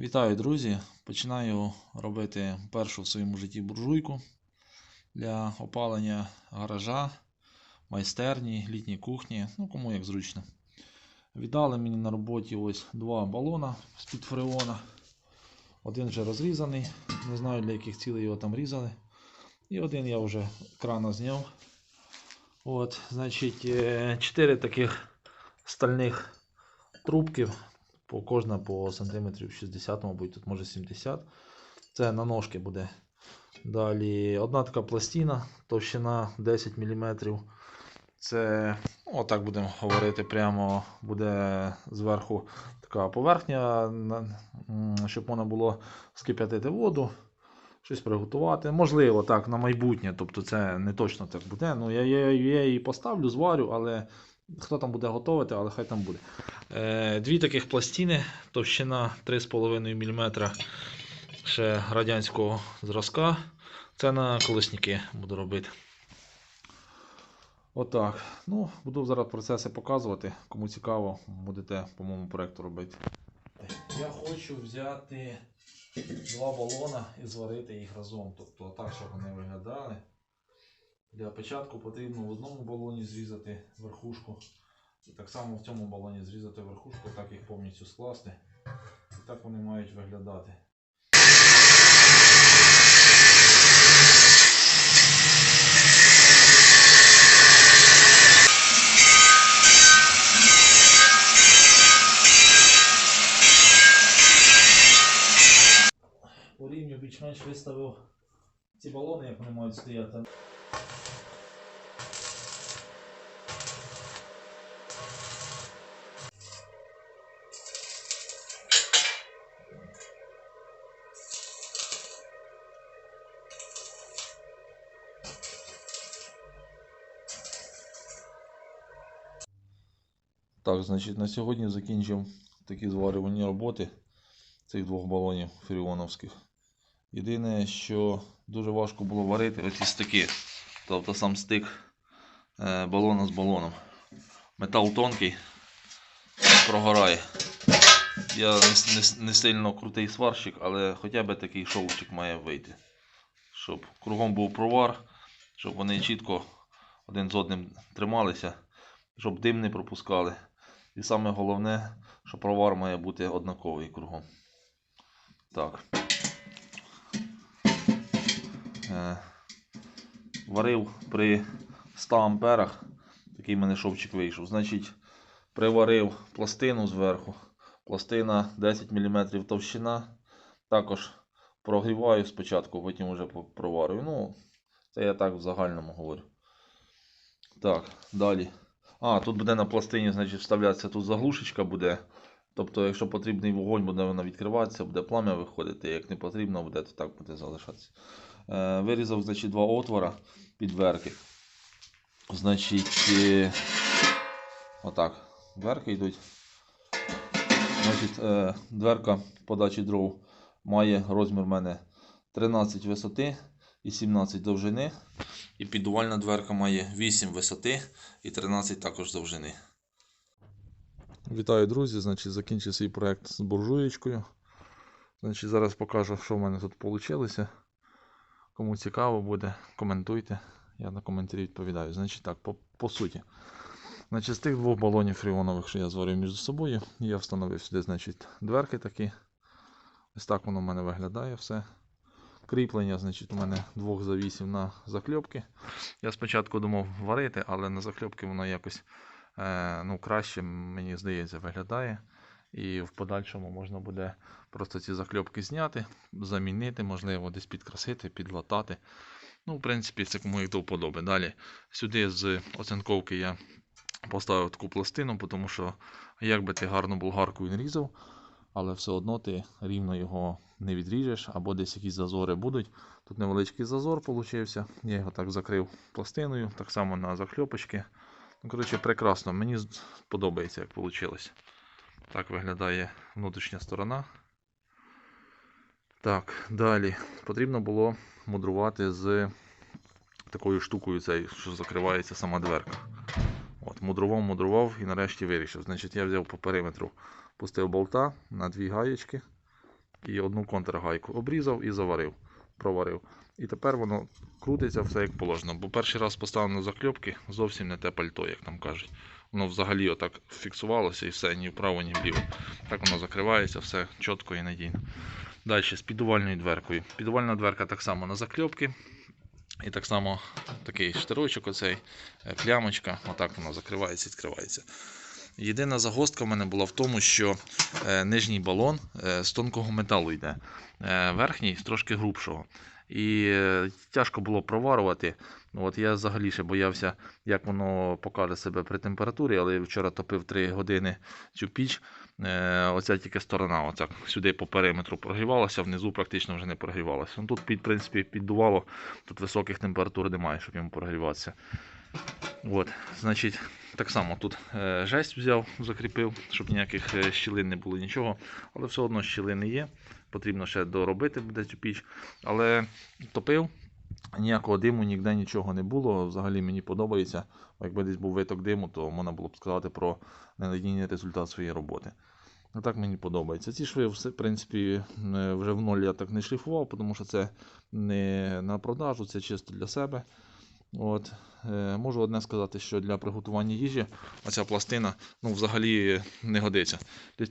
Вітаю, друзі! Починаю робити першу в своєму житті буржуйку для опалення гаража, майстерні, літньої кухні, ну кому як зручно. Віддали мені на роботі ось два балона з-під фреона. Один вже розрізаний, не знаю для яких цілей його там різали. І один я вже крана зняв. От, значить, 4 таких стальних трубки по кожна по сантиметрів 60, мабуть, тут може 70. Це на ножки буде. Далі одна така пластина, товщина 10 мм. Це, отак будемо говорити, прямо буде зверху така поверхня, щоб можна було скип'ятити воду, щось приготувати. Можливо, так, на майбутнє, тобто це не точно так буде. Ну, я, я, я її поставлю, зварю, але хто там буде готувати, але хай там буде. Е, Дві таких пластини, товщина 3,5 мм ще радянського зразка. Це на колесники буду робити. Отак. Ну, буду зараз процеси показувати. Кому цікаво, будете по моєму проєкту робити. Я хочу взяти два балона і зварити їх разом. Тобто так, щоб вони виглядали. Для початку потрібно в одному балоні зрізати верхушку. І так само в цьому балоні зрізати верхушку, так їх повністю скласти. І так вони мають виглядати. По рівню більш-менш виставив ці балони, як вони мають стояти. Так, значить, на сьогодні закінчив такі зварювальні роботи цих двох балонів фріоновських. Єдине, що дуже важко було варити оці стики. Тобто сам стик е, балона з балоном. Метал тонкий, прогорає. Я не, сильно крутий сварщик, але хоча б такий шовчик має вийти. Щоб кругом був провар, щоб вони чітко один з одним трималися, щоб дим не пропускали. І саме головне, що провар має бути однаковий кругом. Так. Варив при 100 амперах. Такий в мене шовчик вийшов. Значить, приварив пластину зверху. Пластина 10 мм товщина. Також прогріваю спочатку, потім вже проварюю. Ну, це я так в загальному говорю. Так, далі. А, тут буде на пластині, значить, вставлятися тут заглушечка буде. Тобто, якщо потрібний вогонь, буде вона відкриватися, буде плам'я виходити. Як не потрібно буде, то так буде залишатися. Е, вирізав, значить, два отвора під дверки. Значить, е, отак. Дверки йдуть. Значить, е, дверка подачі дров має розмір в мене 13 висоти і 17 довжини. І піддувальна дверка має 8 висоти і 13 також довжини. Вітаю, друзі! Значить, закінчив свій проект з буржуєчкою. Значить, зараз покажу, що в мене тут вийшло. Кому цікаво буде, коментуйте. Я на коментарі відповідаю. Значить так, по, по суті. Значить, з тих двох балонів фріонових, що я зварив між собою, я встановив сюди, значить, дверки такі. Ось так воно в мене виглядає все. Кріплення, значить, у мене двох завісів на закльопки. Я спочатку думав варити, але на закльопки воно якось е, ну, краще, мені здається, виглядає. І в подальшому можна буде просто ці закльопки зняти, замінити, можливо, десь підкрасити, підлатати. Ну, в принципі, це кому як до вподоби. Далі сюди з оцинковки я поставив таку пластину, тому що як би ти гарно болгаркою не різав, але все одно ти рівно його не відріжеш, або десь якісь зазори будуть. Тут невеличкий зазор получився. Я його так закрив пластиною, так само на захльопочки. Ну, коротше, прекрасно. Мені подобається, як вийшло. Так виглядає внутрішня сторона. Так, далі. Потрібно було мудрувати з такою штукою, цей, що закривається сама дверка. От, мудрував, мудрував і нарешті вирішив. Значить, я взяв по периметру, пустив болта на дві гаєчки. і одну контргайку. Обрізав і заварив, проварив. І тепер воно крутиться все як положено. Бо перший раз поставив на закльопки зовсім не те пальто, як там кажуть. Воно взагалі отак фіксувалося і все, ні вправо, ні вліво. Так воно закривається, все чітко і надійно. Далі з підувальною дверкою. Підувальна дверка так само на закльопки. І так само такий штирочок, оцей, е, плямочка, отак воно закривається, і відкривається. Єдина загостка в мене була в тому, що е, нижній балон е, з тонкого металу йде, е, верхній з трошки грубшого. І е, тяжко було проварувати. Ну, От я взагалі ще боявся, як воно покаже себе при температурі, але я вчора топив 3 години цю піч. Е, оця тільки сторона, оця сюди по периметру прогрівалася, внизу практично вже не прогрівалася. Ну, тут, в принципі, піддувало, тут високих температур немає, щоб йому прогріватися. От, значить, так само тут е, жесть взяв, закріпив, щоб ніяких е, щілин не було нічого. Але все одно щілини є. Потрібно ще доробити буде цю піч. Але топив, ніякого диму, ніде нічого не було. Взагалі мені подобається. Якби десь був виток диму, то можна було б сказати про ненадійний результат своєї роботи. А так мені подобається. Ці шви, в принципі, вже в ноль я так не шліфував, тому що це не на продажу, це чисто для себе. От. Е, можу одне сказати, що для приготування їжі оця пластина ну, взагалі не годиться.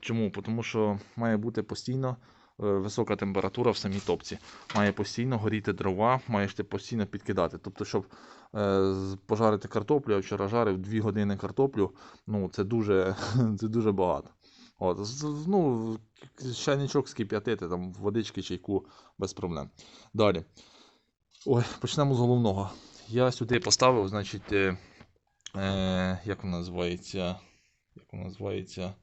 Чому? Тому що має бути постійно висока температура в самій топці. Має постійно горіти дрова, маєш ти постійно підкидати. Тобто, щоб е, пожарити картоплю, я вчора жарив 2 години картоплю, ну, це дуже, це дуже багато. От, ну, чайничок скип'ятити, там водички, чайку без проблем. Далі. Ой, почнемо з головного. Я сюди поставив, значить, е, е, як воно називається? Як воно називається?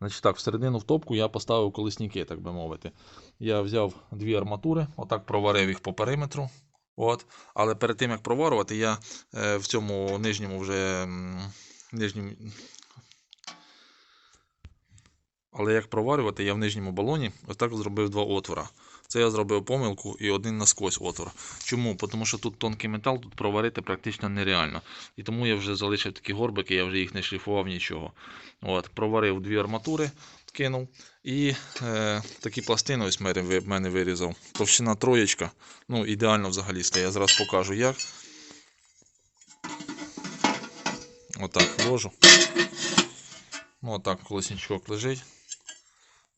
Значить так, всередину в топку я поставив колесники, так би мовити. Я взяв дві арматури, отак проварив їх по периметру. От. Але перед тим як проварювати, я е, в цьому нижньому вже нижньому. Але як проварювати, я в нижньому балоні отак зробив два отвора. Це я зробив помилку і один насквозь отвор. Чому? Тому що тут тонкий метал, тут проварити практично нереально. І тому я вже залишив такі горбики, я вже їх не шліфував нічого. От, проварив дві арматури, кинув. І е, такі пластини ось мене, мене вирізав. Товщина троєчка. Ну, ідеально взагалі. Я зараз покажу як. Отак ложу. Ну, отак колесничок лежить.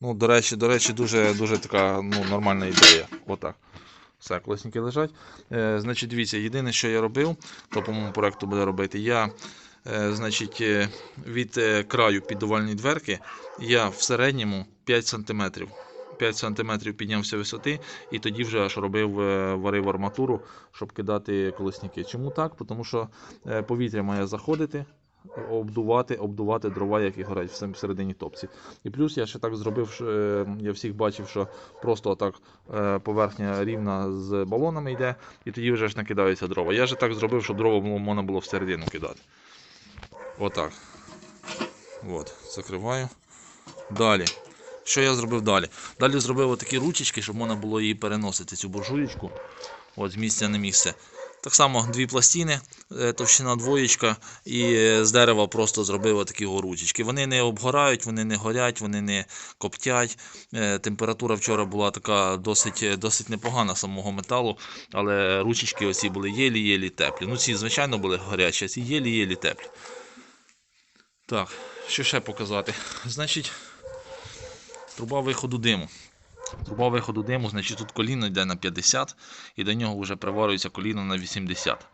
Ну, до речі, до речі, дуже, дуже така ну, нормальна ідея. Отак. Все, колесники лежать. Е, значить, дивіться, єдине, що я робив, то по моєму проекту буде робити, я е, значить, е, від е, краю піддувальної дверки я в середньому 5 см. 5 см піднявся висоти, і тоді вже аж робив, е, варив арматуру, щоб кидати колесники. Чому так? Тому що повітря має заходити, обдувати, обдувати дрова, які горять всередині топці. І плюс я ще так зробив, е, я всіх бачив, що просто отак е, поверхня рівна з балонами йде, і тоді вже ж накидаються дрова. Я же так зробив, щоб дрова можна було всередину кидати. Отак. От, закриваю. Далі. Що я зробив далі? Далі зробив отакі ручечки, щоб можна було її переносити, цю буржуєчку. От, з місця на місце. Так само дві пластини, е, товщина двоєчка, і е, з дерева просто зробив такі ручечки. Вони не обгорають, вони не горять, вони не коптять. Е, Температура вчора була така досить, досить непогана самого металу, але ручечки оці були єлі-єлі теплі. Ну ці, звичайно, були гарячі, а ці єлі-єлі теплі. Так, що ще показати? Значить, труба виходу диму. Труба виходу диму, значить тут коліно йде на 50 і до нього вже приварюється коліно на 80.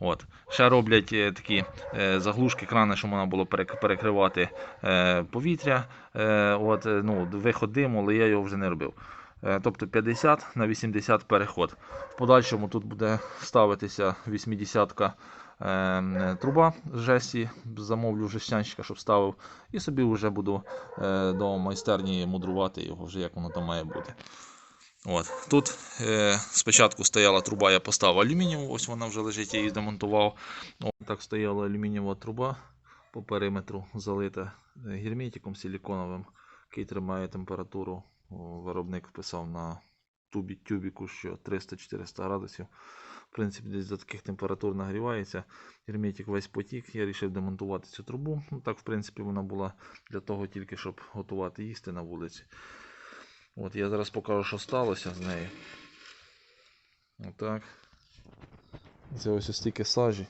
От. Ще роблять е, такі е, заглушки, крани, щоб можна було перекривати е, повітря. Е, от, е, ну, виход диму, але я його вже не робив. Е, тобто 50 на 80 переход. В подальшому тут буде ставитися 80-ка е, труба з жесті, замовлю жестянщика, щоб ставив. І собі вже буду е, до майстерні мудрувати його, вже як воно там має бути. От. Тут е, спочатку стояла труба, я поставив алюмінієву, ось вона вже лежить, я її демонтував. От так стояла алюмінієва труба по периметру залита е, герметиком силіконовим, який тримає температуру. Виробник вписав на тубі, тюбіку, що 300-400 градусів. в принципі, десь до таких температур нагрівається. Герметик весь потік. Я вирішив демонтувати цю трубу. Ну, так, в принципі, вона була для того тільки, щоб готувати їсти на вулиці. От я зараз покажу, що сталося з нею. Отак. Це ось стільки сажі.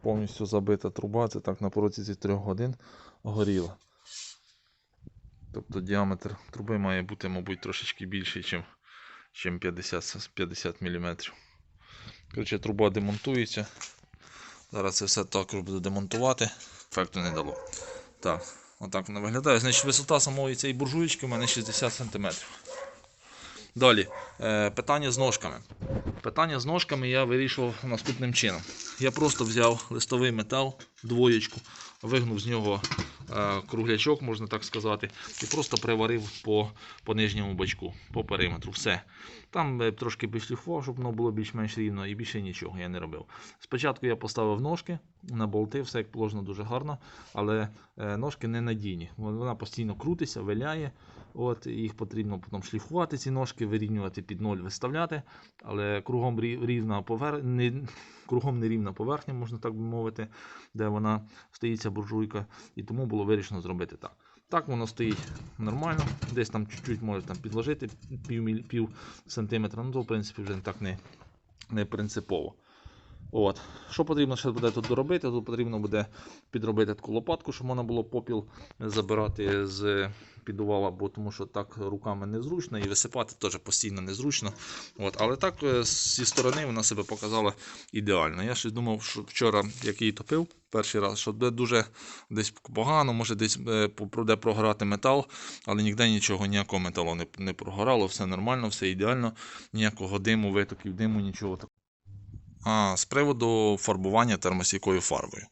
Повністю забита труба, це так на протязі 3 годин горіла. Тобто діаметр труби має бути, мабуть, трошечки більший, ніж чим 50, 50 мм. Коротше, труба демонтується. Зараз це все також буду демонтувати. Ефекту не дало. Так, отак воно виглядає. Значить, висота самої цієї буржуєчки у мене 60 см. Далі, е, питання з ножками. Питання з ножками я вирішував наступним чином. Я просто взяв листовий метал, двоєчку, вигнув з нього круглячок, можна так сказати, і просто приварив по, по нижньому бачку, по периметру. Все. Там е, трошки підшліфував, щоб воно було більш-менш рівно, і більше нічого я не робив. Спочатку я поставив ножки на болти, все як положено дуже гарно, але е, ножки не надійні. Вона постійно крутиться, виляє. От, їх потрібно потім шліфувати, ці ножки, вирівнювати під ноль, виставляти, але кругом рі- рівна повер... не... кругом нерівна поверхня, можна так би мовити, де вона стоїть ця буржуйка, і тому було вирішено зробити так. Так воно стоїть нормально, десь там чуть-чуть може там підложити пів, пів сантиметра, ну то в принципі вже так не, не принципово. От. Що потрібно ще буде тут доробити? Тут потрібно буде підробити таку лопатку, щоб можна було попіл забирати з підувала, бо тому що так руками незручно і висипати теж постійно незручно. От. Але так е, зі сторони вона себе показала ідеально. Я щось думав, що вчора, як її топив перший раз, що буде дуже десь погано, може десь е, буде прогорати метал, але ніде нічого, ніякого металу не, не прогорало, все нормально, все ідеально, ніякого диму, витоків диму, нічого такого. З приводу фарбування термосійкою фарбою.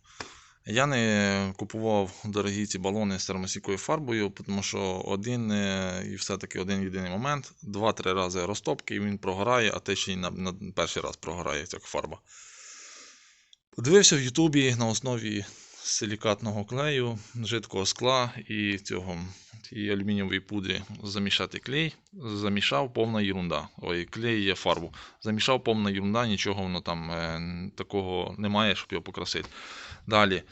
Я не купував дорогі ці балони з термосійкою фарбою, тому що один е, і все-таки один єдиний момент, два-три рази розтопки і він прогорає, а те ще й на, на перший раз прогорає як фарба. Подивився в Ютубі на основі силікатного клею, жидкого скла і цього і алюмінієвої пудрі замішати клей, замішав повна ерунда. Ой, клей є фарбу. Замішав повна ерунда, нічого воно там е, такого немає, щоб його покрасити. Далі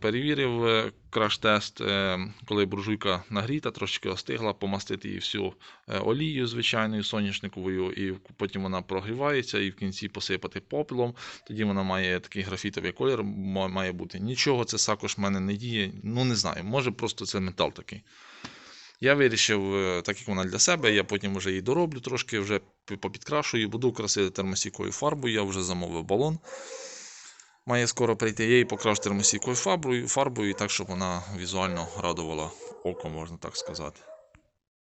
перевірив е, краш-тест, е, коли буржуйка нагріта, трошки остигла, помастити її всю е, олією звичайною соняшниковою, і потім вона прогрівається, і в кінці посипати попелом. Тоді вона має такий графітовий колір, має бути. Нічого це також в мене не діє. Ну не знаю, може просто це метал такий. Я вирішив, е, так як вона для себе, я потім вже її дороблю трошки, вже попідкрашую, буду красити термосійкою фарбою. Я вже замовив балон. Має скоро прийти, її покрашу термосійкою фарбою, фарбою так, щоб вона візуально радувала око, можна так сказати.